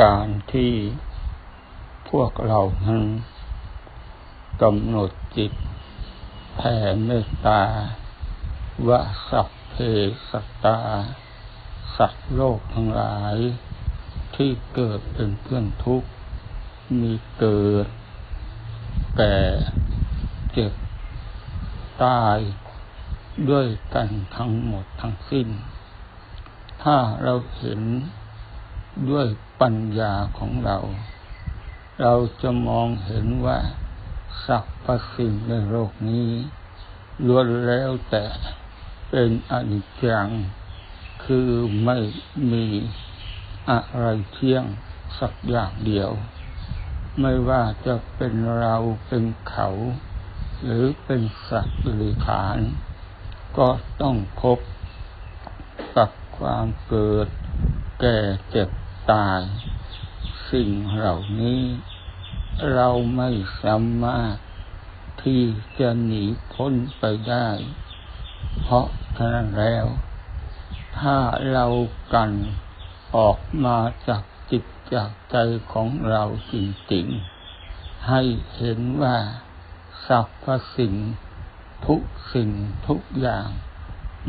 การที่พวกเรานั้นกำหนดจิตแผ่เมตตาว่าสัพเพสัตตา สัตว์โลกทั้งหลาย ที่เกิดเป็นเพื่อนทุกข์ มีเกิด แก่เจ็บตายด้วยกันทั้งหมดทั้งสิ้น ถ้าเราเห็น ด้วยปัญญาของเรา เราจะมองเห็นว่าสรรพสิ่งในโลกนี้ล้วนแล้วแต่เป็นอนิจจัง คือไม่มีอะไรเที่ยงสักอย่างเดียว ไม่ว่าจะเป็นเราเป็นเขา หรือเป็นสัตว์หรือขาน ก็ต้องพบกับความเกิดแก่เจ็บ ตาย สิ่งเหล่านี้ เราไม่สามารถที่จะหนีพ้นไปได้ เพราะฉะนั้นแล้ว ถ้าเรากันออกมาจากจิตจากใจของเราจริงๆ ให้เห็นว่าสรรพสิ่งทุกสิ่งทุกอย่าง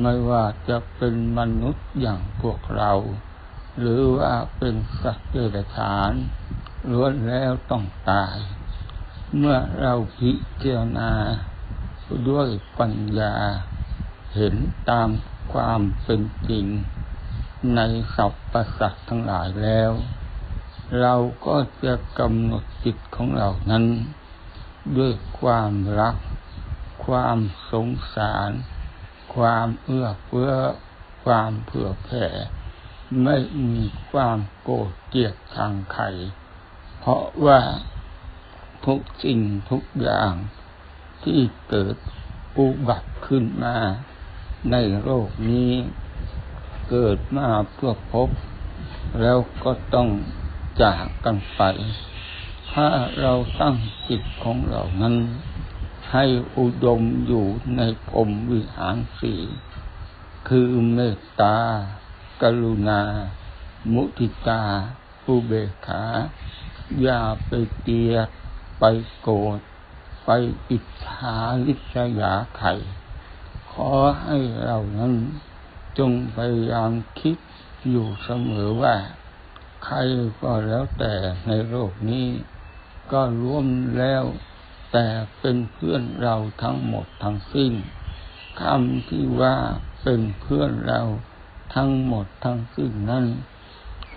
ไม่ว่าจะเป็นมนุษย์อย่างพวกเรา หรือว่าเป็นสัตว์เดรัจฉานล้วนแล้วต้องตาย เมื่อเราพิจารณาด้วยปัญญา เห็นตามความเป็นจริง ในสรรพสัตว์ทั้งหลายแล้ว เราก็จะกำหนดจิตของเรานั้น ด้วยความรัก ความสงสาร ความเอื้อเฟื้อ ความเผื่อแผ่ ไม่มีความโกรธเกลียดชังใคร เพราะว่าทุกสิ่งทุกอย่างที่เกิดอุบัติขึ้นมาในโลกนี้ เกิดมาเพื่อพบ แล้วก็ต้องจากกันไป ถ้าเราตั้งจิตของเรานั้น ให้อุดมอยู่ในพรมวิหารสี่คือเมตตา กรุณา มุทิตา อุเบกขา อย่าไปเกลียดไปโกรธ ไปอิจฉาลิษยาไข่ขอให้เรานั้นจงพยายามคิดอยู่เสมอว่า ใครก็แล้วแต่ในโลกนี้ ก็รวมแล้วแต่เป็นเพื่อนเราทั้งหมดทั้งสิ้นคำที่ว่าเป็นเพื่อนเรา ทั้งหมดทั้งสิ้นนั้น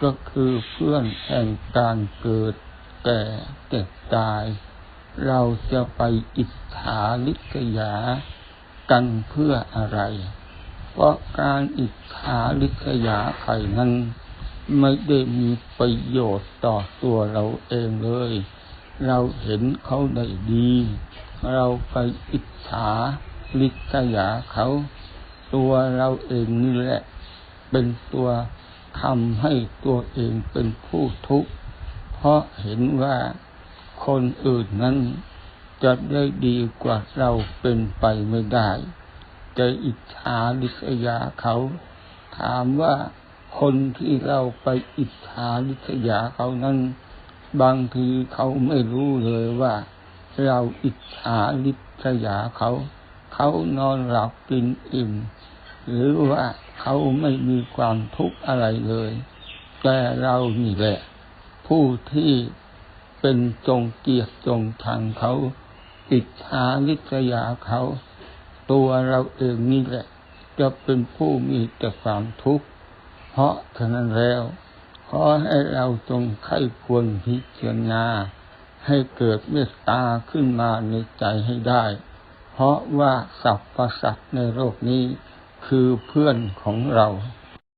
ก็คือเพื่อนแห่งการเกิด แก่เจ็บตาย เราจะไปอิจฉาลิษยากันเพื่ออะไร เพราะการอิจฉาลิษยาใครนั้น ไม่ได้มีประโยชน์ต่อตัวเราเองเลย เราเห็นเขาได้ดี เราไปอิจฉาลิษยาเขา ตัวเราเองนี่แหละ เป็นตัวทำให้ตัวเองเป็นผู้ทุกข์ เพราะเห็นว่าคนอื่นนั้นจะได้ดีกว่าเราเป็นไปไม่ได้จะอิจฉาลิษยาเขา ถามว่าคนที่เราไปอิจฉาลิษยาเขานั้น บางทีเขาไม่รู้เลยว่า เราอิจฉาลิษยาเขา เขานอนหลับกินอิ่ม หรือว่าเขาไม่มีความทุกข์อะไรเลย แต่เรานี่แหละ ผู้ที่เป็นจงเกียรติจงชังเขาอิจฉาลิษยาเขา ตัวเราเองนี่แหละ จะเป็นผู้มีแต่ความทุกข์ เพราะฉะนั้นแล้วขอให้เราจงไข้ควรพิจารณาให้เกิดเมตตาขึ้นมาในใจให้ได้ เพราะว่าสรรพสัตว์ในโลกนี้ คือเพื่อนของเรา